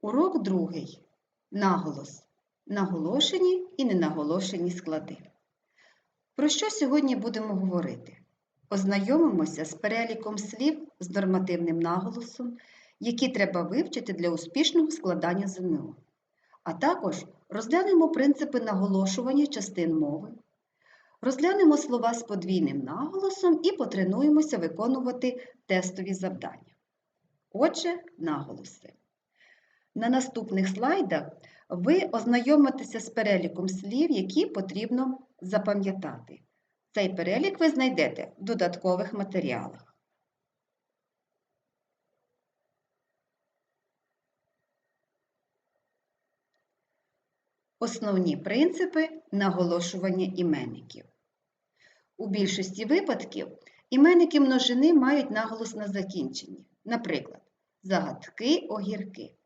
Урок другий. Наголос. Наголошені і ненаголошені склади. Про що сьогодні будемо говорити? Ознайомимося з переліком слів з нормативним наголосом, які треба вивчити для успішного складання ЗНО. А також розглянемо принципи наголошування частин мови, розглянемо слова з подвійним наголосом і потренуємося виконувати тестові завдання. Отже, наголоси. На наступних слайдах ви ознайомитеся з переліком слів, які потрібно запам'ятати. Цей перелік ви знайдете в додаткових матеріалах. Основні принципи наголошування іменників. У більшості випадків іменники множини мають наголос на закінченні. Наприклад, загадки, огірки.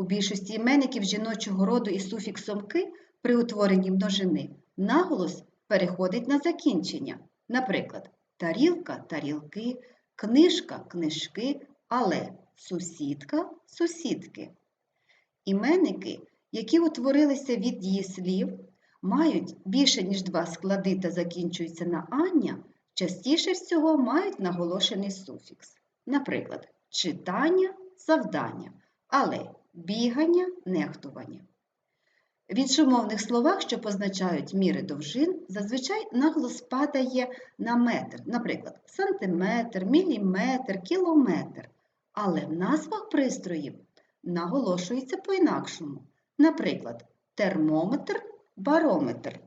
У більшості іменників жіночого роду із суфіксом ки при утворенні множини наголос переходить на закінчення. Наприклад, тарілка, тарілки, книжка, книжки, але сусідка, сусідки. Іменники, які утворилися від дієслів, мають більше, ніж два склади та закінчуються на ання, частіше всього мають наголошений суфікс. Наприклад, читання, завдання, але бігання, нехтування. В іншомовних словах, що позначають міри довжин, зазвичай наголос падає на метр, наприклад, сантиметр, міліметр, кілометр. Але в назвах пристроїв наголошується по-інакшому. Наприклад, термометр, барометр.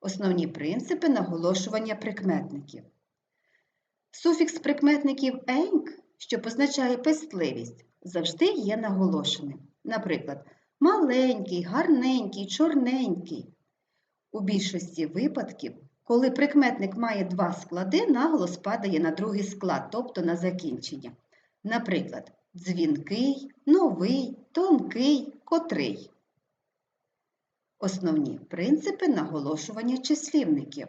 Основні принципи наголошування прикметників. Суфікс прикметників еньк, що позначає пестливість, завжди є наголошеним. Наприклад, маленький, гарненький, чорненький. У більшості випадків, коли прикметник має два склади, наголос падає на другий склад, тобто на закінчення. Наприклад, дзвінкий, новий, тонкий, котрий. Основні принципи наголошування числівників.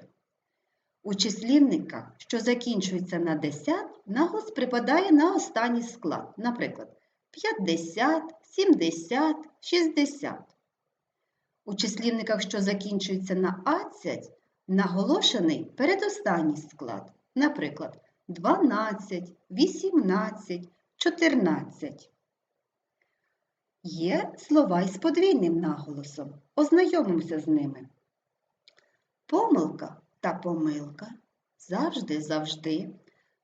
У числівниках, що закінчуються на 10, наголос припадає на останній склад, наприклад, 50, 70, 60. У числівниках, що закінчуються на 20, наголошений передостанній склад, наприклад, 12, 18, 14. Є слова із подвійним наголосом. Ознайомимося з ними. Помилка та помилка завжди завжди,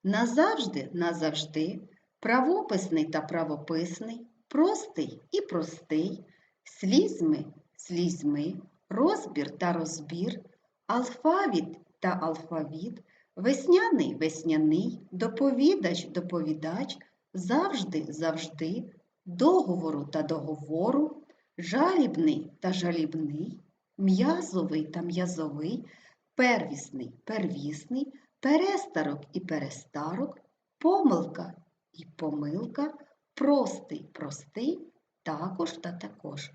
назавжди назавжди, правописний та правописний, простий і простий, слізьми слізьми, розбір та розбір, алфавіт та алфавіт, весняний весняний, доповідач доповідач, завжди завжди, договору та договору, жалібний та жалібний, м'язовий та м'язовий, первісний первісний, перестарок і перестарок, помилка і помилка, простий простий, також та також.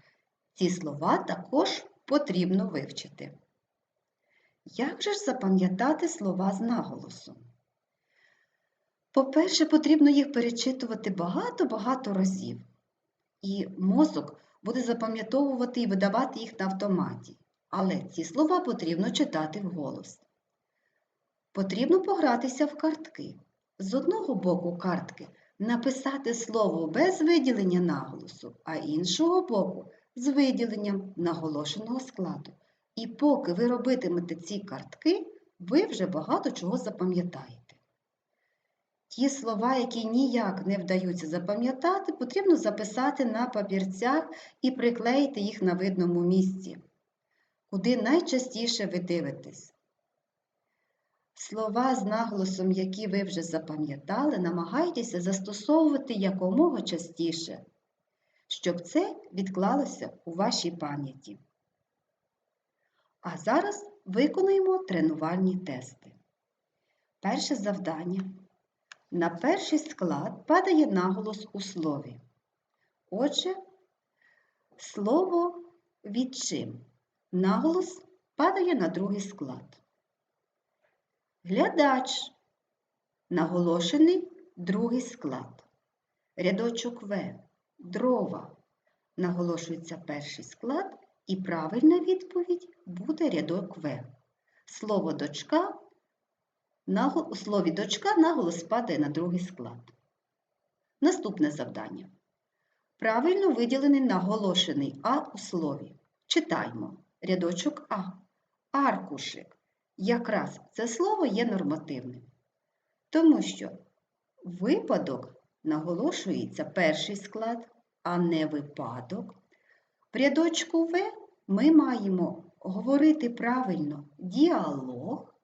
Ці слова також потрібно вивчити. Як же ж запам'ятати слова з наголосом? По-перше, потрібно їх перечитувати багато-багато разів. І мозок буде запам'ятовувати і видавати їх на автоматі. Але ці слова потрібно читати вголос. Потрібно погратися в картки. З одного боку картки написати слово без виділення наголосу, а іншого боку з виділенням наголошеного складу. І поки ви робитимете ці картки, ви вже багато чого запам'ятаєте. Ті слова, які ніяк не вдаються запам'ятати, потрібно записати на папірцях і приклеїти їх на видному місці, куди найчастіше ви дивитесь. Слова з наголосом, які ви вже запам'ятали, намагайтеся застосовувати якомога частіше, щоб це відклалося у вашій пам'яті. А зараз виконуємо тренувальні тести. Перше завдання. На перший склад падає наголос у слові. Отже, слово відчим. Наголос падає на другий склад. Глядач. Наголошений другий склад. Рядочок В. дрова. Наголошується перший склад, і правильна відповідь буде рядок В. Слово дочка у слові дочка наголос падає на другий склад. Наступне завдання. Правильно виділений наголошений А у слові. Читаймо рядочок А. Аркушик. Якраз це слово є нормативним, тому що випадок наголошується перший склад, а не випадок. В рядочку В ми маємо говорити правильно діалог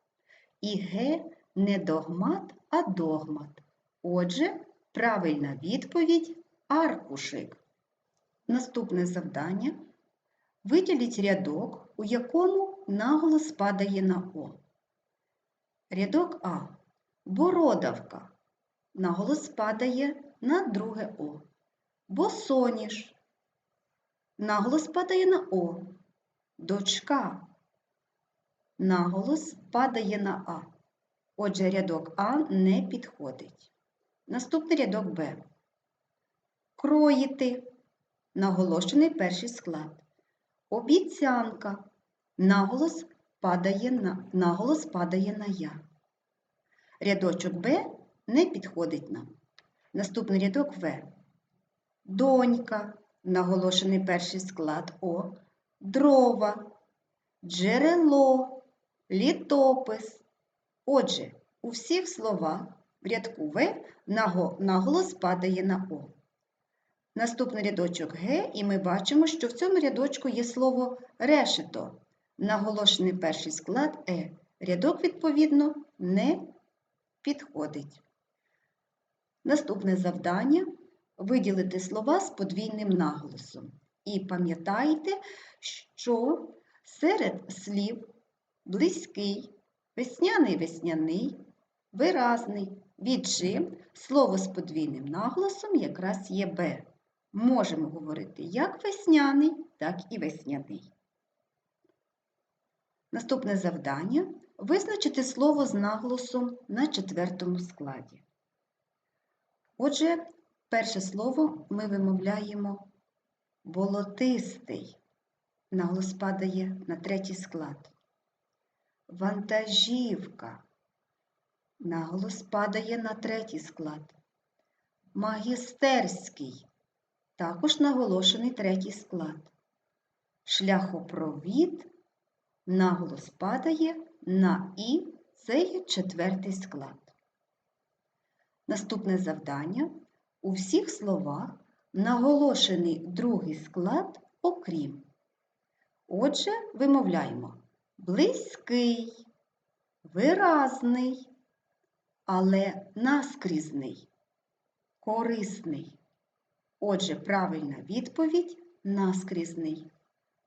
і Г не догмат, а догмат. Отже, правильна відповідь аркушик. Наступне завдання. Виділіть рядок, у якому наголос падає на О. Рядок А. Бородавка. Наголос падає на друге О. Босоніж. Наголос падає на О. Дочка. Наголос падає на А. Отже, рядок А не підходить. Наступний рядок Б. Кроїти. Наголошений перший склад. Обіцянка. Наголос падає на, наголос падає на я. Рядочок Б не підходить нам. Наступний рядок В. Донька. Наголошений перший склад О. Дрова. Джерело. Літопис. Отже, у всіх словах в рядку В наголос падає на О. Наступний рядочок Г, і ми бачимо, що в цьому рядочку є слово решето. Наголошений перший склад Е. Рядок, відповідно, не підходить. Наступне завдання виділити слова з подвійним наголосом. І пам'ятайте, що серед слів близький, весняний весняний, виразний, віджим слово з подвійним наголосом якраз є Б. Можемо говорити як весняний, так і весняний. Наступне завдання визначити слово з наголосом на четвертому складі. Отже, перше слово ми вимовляємо болотистий. Наголос падає на третій склад. Вантажівка. Наголос падає на третій склад. Магістерський. Також наголошений третій склад. Шляхопровід. Наголос падає на І, це є четвертий склад. Наступне завдання. У всіх словах наголошений другий склад окрім. Отже, вимовляємо близький, виразний, але наскрізний, корисний. Отже, правильна відповідь наскрізний,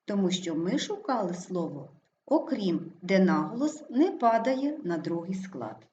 тому що ми шукали слово окрім, де наголос не падає на другий склад.